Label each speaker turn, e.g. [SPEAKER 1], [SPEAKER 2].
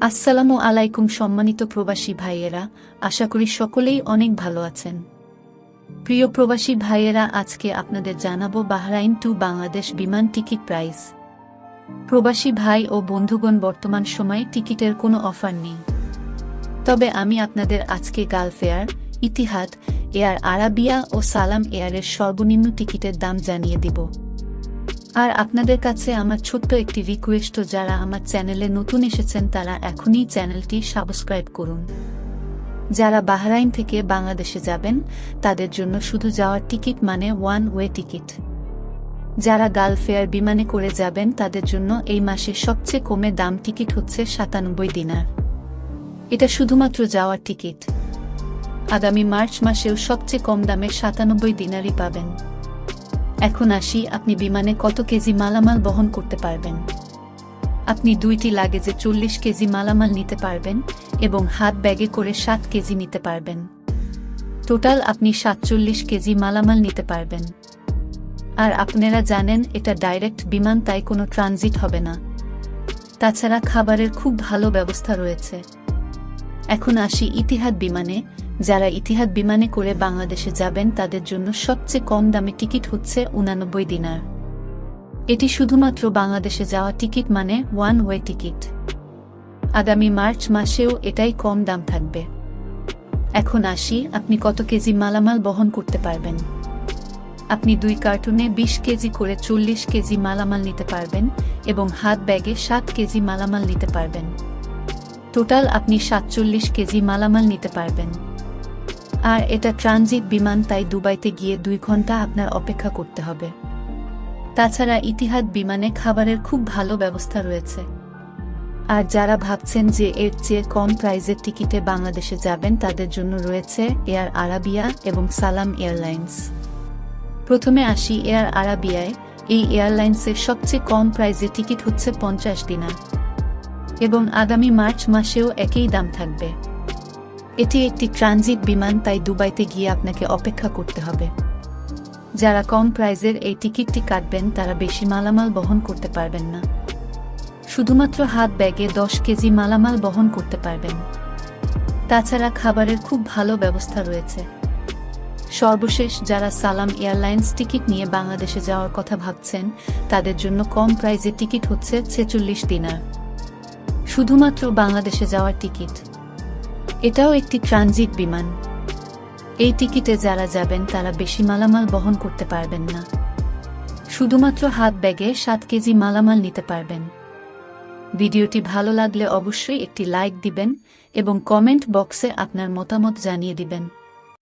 [SPEAKER 1] আসসালামু আলাইকুম সম্মানিত প্রবাসী ভাইয়েরা, আশা করি সকলেই অনেক ভালো আছেন। প্রিয় প্রবাসী ভাইয়েরা, আজকে আপনাদের জানাব বাহরাইন টু বাংলাদেশ বিমান টিকিট প্রাইস। প্রবাসী ভাই ও বন্ধুগণ, বর্তমান সময়ে টিকিটের কোনো অফার নেই। তবে আমি আপনাদের আজকে Gulf Air Etihad, Air Arabia ও সালাম এয়ারের সর্বনিম্ন টিকিটের দাম জানিয়ে দিব। আর আপনাদের কাছে আমার ছোট্ট একটি রিকোয়েস্ট যারা আমার চ্যানেলে নতুন এসেছেন, তারা এখনই চ্যানেলটি সাবস্ক্রাইব করুন। যারা বাহরাইন থেকে বাংলাদেশে যাবেন, তাদের জন্য শুধু যাওয়ার টিকিট মানে ওয়ান ওয়ে টিকিট যারা গালফেয়ার বিমানে করে যাবেন, তাদের জন্য এই মাসে সবচেয়ে কমে দাম টিকিট হচ্ছে সাতানব্বই দিনার। এটা শুধুমাত্র যাওয়ার টিকিট আগামী মার্চ মাসেও সবচেয়ে কম দামে সাতানব্বই দিনারই পাবেন। এখন আসি, আপনি বিমানে কত কেজি মালামাল বহন করতে পারবেন? আপনি দুইটি লাগেজে চল্লিশ কেজি মালামাল নিতে পারবেন এবং হাত ব্যাগে করে সাত কেজি নিতে পারবেন। টোটাল আপনি সাতচল্লিশ কেজি মালামাল নিতে পারবেন। আর আপনারা জানেন, এটা ডাইরেক্ট বিমান, তাই কোনো ট্রানজিট হবে না। তাছাড়া খাবারের খুব ভালো ব্যবস্থা রয়েছে। এখন আসি ইতিহাদ বিমানে যারা ইতিহাদ বিমানে করে বাংলাদেশে যাবেন তাদের জন্য সবচেয়ে কম দামে টিকিট হচ্ছে উনানব্বই দিনার। এটি শুধুমাত্র বাংলাদেশে যাওয়া টিকিট মানে ওয়ান ওয়ে টিকিট। আগামী মার্চ মাসেও এটাই কম দাম থাকবে। এখন আসি, আপনি কত কেজি মালামাল বহন করতে পারবেন? আপনি দুই কার্টুনে ২০ কেজি করে চল্লিশ কেজি মালামাল নিতে পারবেন এবং হাত ব্যাগে সাত কেজি মালামাল নিতে পারবেন। টোটাল আপনি সাতচল্লিশ কেজি মালামাল নিতে পারবেন। আর এটা ট্রানজিট বিমান, তাই দুবাইতে গিয়ে দুই ঘণ্টা আপনার অপেক্ষা করতে হবে। তাছাড়া ইতিহাদ বিমানে খাবারের খুব ভালো ব্যবস্থা রয়েছে। আর যারা ভাবছেন যে এর চেয়ে কম প্রাইজের টিকিটে বাংলাদেশে যাবেন, তাদের জন্য রয়েছে এয়ার আরাবিয়া এবং সালাম এয়ারলাইন্স। প্রথমে আসি এয়ার আরাবিয়ায়। এই এয়ারলাইন্সের সবচেয়ে কম প্রাইজের টিকিট হচ্ছে পঞ্চাশ দিনার। এবং আগামী মার্চ মাসেও একই দাম থাকবে। এটি একটি ট্রানজিট বিমান, তাই দুবাইতে গিয়ে আপনাকে অপেক্ষা করতে হবে। যারা কম প্রাইজের এই টিকিটটি কাটবেন, তারা বেশি মালামাল বহন করতে পারবেন না। শুধুমাত্র হাত ব্যাগে দশ কেজি মালামাল বহন করতে পারবেন। তাছাড়া খাবারের খুব ভালো ব্যবস্থা রয়েছে। সর্বশেষ যারা সালাম এয়ারলাইন্স টিকিট নিয়ে বাংলাদেশে যাওয়ার কথা ভাবছেন, তাদের জন্য কম প্রাইজের টিকিট হচ্ছে ছেচল্লিশ দিনার। শুধুমাত্র বাংলাদেশে যাওয়ার টিকিট। এটাও একটি ট্রানজিট বিমান। এই টিকিটে যারা যাবেন, তারা বেশি মালামাল বহন করতে পারবেন না। শুধুমাত্র হাত ব্যাগে সাত কেজি মালামাল নিতে পারবেন। ভিডিওটি ভালো লাগলে অবশ্যই একটি লাইক দিবেন এবং কমেন্ট বক্সে আপনার মতামত জানিয়ে দিবেন।